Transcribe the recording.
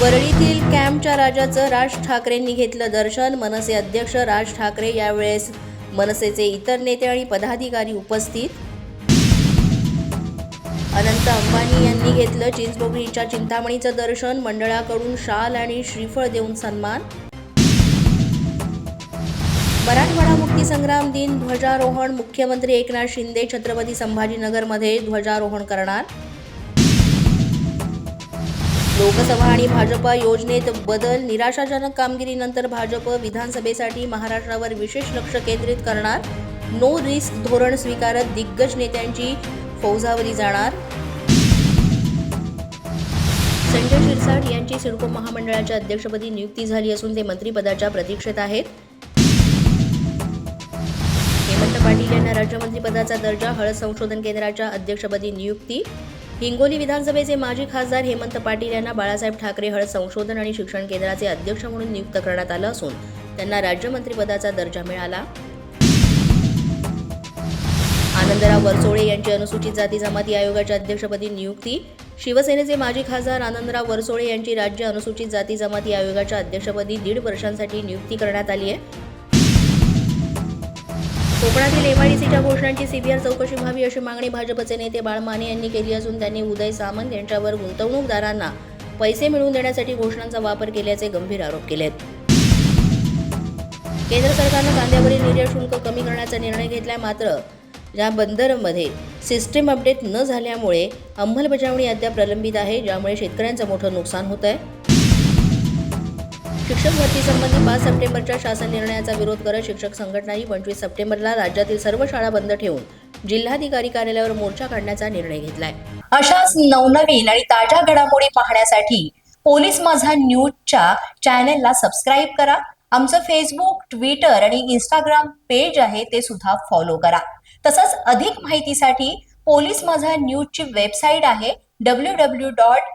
वरळीतील कॅम्पच्या राजाचं राज ठाकरेंनी घेतलं दर्शन. मनसे अध्यक्ष राज ठाकरे यावेळेस मनसेचे इतर नेते आणि पदाधिकारी उपस्थित. अनंत अंबानी यांनी घेतलं चिंचपोकळीच्या चिंतामणीचं दर्शन. मंडळाकडून शाल आणि श्रीफळ देऊन सन्मान. मराठवाडा मुक्तीसंग्राम दिन ध्वजारोहण. मुख्यमंत्री एकनाथ शिंदे छत्रपती संभाजीनगरमध्ये ध्वजारोहण करणार. लोकसभा आणि भाजप योजनेत बदल निराशाजनक कामगिरीनंतर भाजप विधानसभेसाठी महाराष्ट्रावर विशेष लक्ष केंद्रित करणार. नो रिस्क धोरण स्वीकारत दिग्गज नेत्यांची फौजावरी जाणार. संजय शिरसाट यांची सिडको महामंडळाच्या अध्यक्षपदी नियुक्ती झाली असून ते मंत्रिपदाच्या प्रतीक्षेत आहेत. हेमंत पाटील यांना राज्यमंत्रीपदाचा दर्जा हळद संशोधन केंद्राच्या अध्यक्षपदी नियुक्ती. हिंगोली विधानसभेचे माजी खासदार हेमंत पाटील यांना बाळासाहेब ठाकरे हळद संशोधन आणि शिक्षण केंद्राचे अध्यक्ष म्हणून नियुक्त करण्यात आलं असून त्यांना राज्यमंत्रीपदाचा दर्जा मिळाला. आनंदराव वरसोळे यांची अनुसूचित जाती जमाती आयोगाच्या अध्यक्षपदी नियुक्ती. शिवसेनेचे माजी खासदार आनंदराव वरसोळे यांची राज्य अनुसूचित जाती जमाती आयोगाच्या अध्यक्षपदी दीड वर्षांसाठी नियुक्ती करण्यात आली आहे. कोकणातील एमआयडीसीच्या घोषणांची सीबीआर चौकशी व्हावी अशी मागणी भाजपचे नेते बाळ माने यांनी केली असून त्यांनी उदय सामंत यांच्यावर गुंतवणूकदारांना पैसे मिळवून देण्यासाठी घोषणांचा वापर केल्याचे गंभीर आरोप केले आहेत केंद्र सरकारनं कांद्यावरील निर्यात शुल्क कमी करण्याचा निर्णय घेतलाय मात्र या बंदरमध्ये सिस्टीम अपडेट न झाल्यामुळे अंमलबजावणी अद्याप प्रलंबित आहे ज्यामुळे शेतकऱ्यांचं मोठं नुकसान होत आहे शिक्षक भरतीसंबंधी पाच सप्टेंबरच्या शासन निर्णयाचा विरोध करत शिक्षक संघटनाही पंचवीस सप्टेंबरला राज्यातील सर्व शाळा बंद ठेवून जिल्हाधिकारी कार्यालयावर मोर्चा काढण्याचा निर्णय घेतलाय. अशाच नवनवीन आणि ताज्या घडामोडी पाहण्यासाठी पोलीस माझा न्यूजच्या चॅनेलला सबस्क्राईब करा. आमचं फेसबुक ट्विटर आणि इंस्टाग्राम पेज आहे ते सुद्धा फॉलो करा. तसंच अधिक माहितीसाठी पोलीस माझा न्यूजची वेबसाईट आहे W W dot